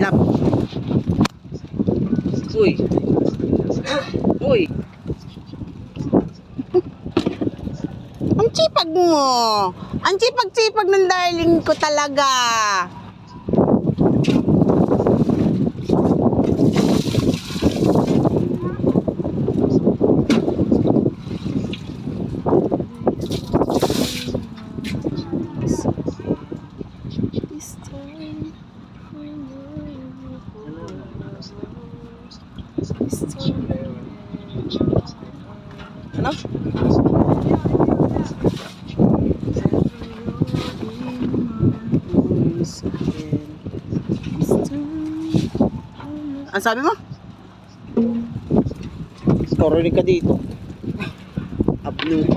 Lap. Uy. Uy. Ang sipag mo. Ang sipag-sipag ng darling ko talaga. Ano? Ang sabi mo? Narinig ka dito. Upload.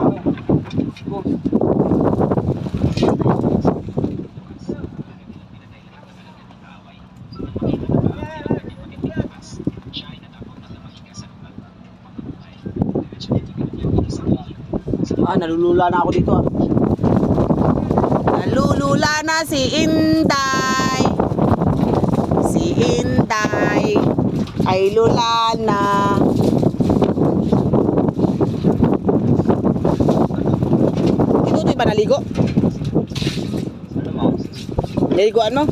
Ah, nalulula na ako dito ah. Nalulula na si Inday. Si Inday ay lula na. Ito, ito ba naligo? Naliguan mo?